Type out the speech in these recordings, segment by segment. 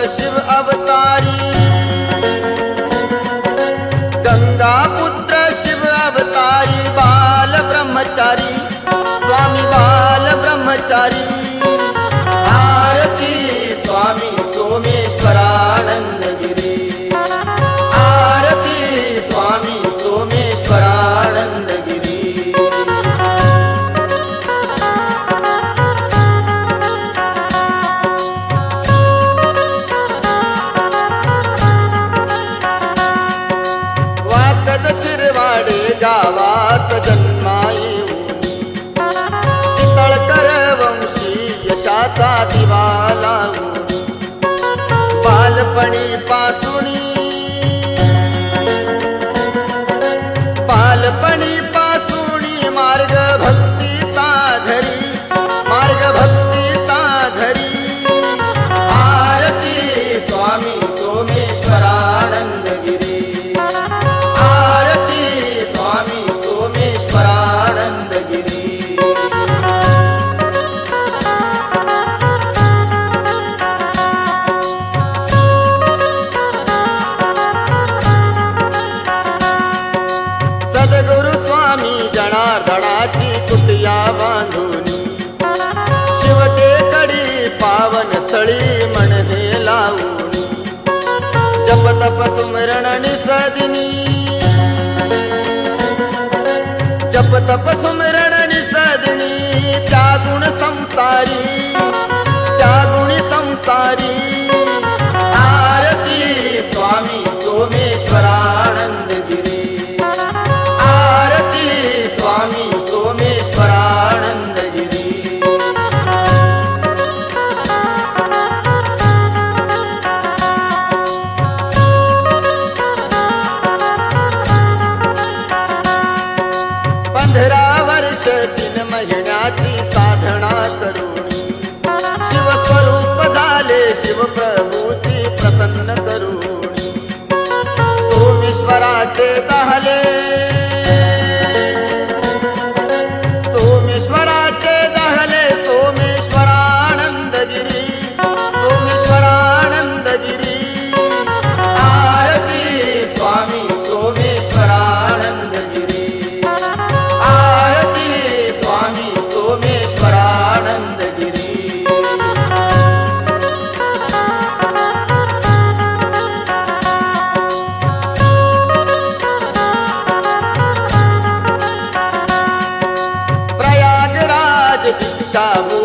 शिव अवतारी। यशाचा दिवा लावू? बालपणी पासुणी हाती कुटिया बांधून. शिवटे कडी पावन स्थळी मनवे लावून. जप तप सुमरण निसदिनी. जप तप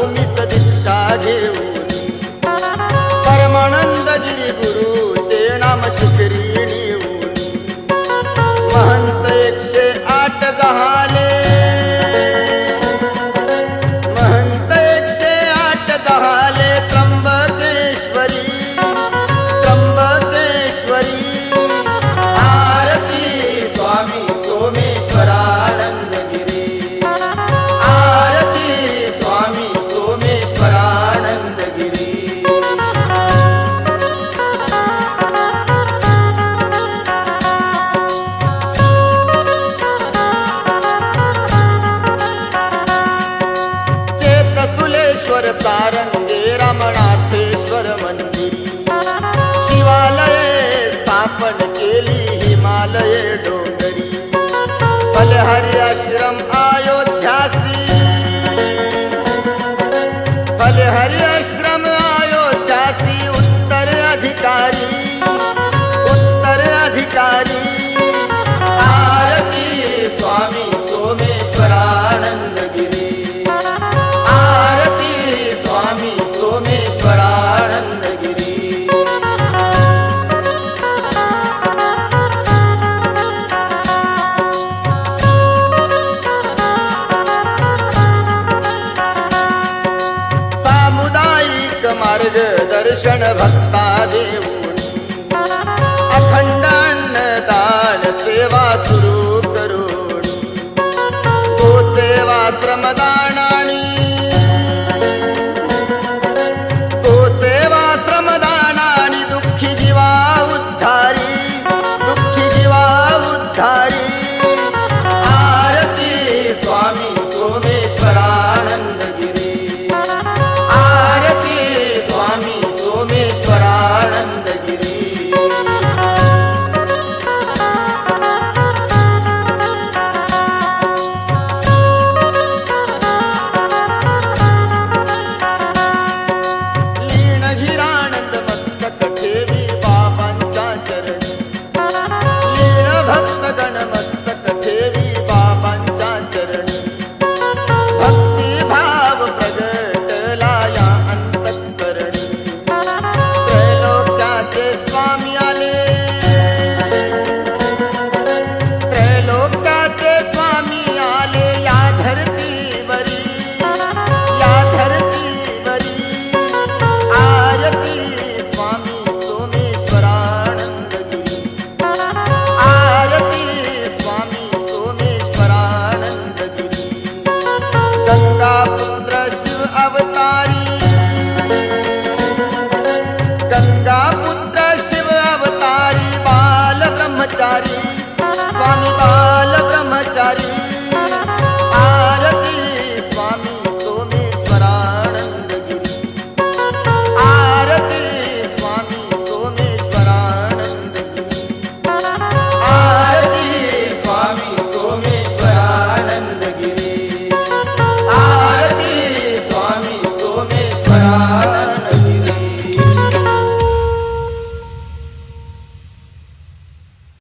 तुम्ही सदिक्षा घेऊ परमानंद गिरी गुरुचे नाम शिकरी नेऊ महंत एकशे आठ झाले मलहरी आश्रम आ दर्शन भक्ता देऊ. अखंड दान सेवा गंगा पुत्र शिव अवतारी।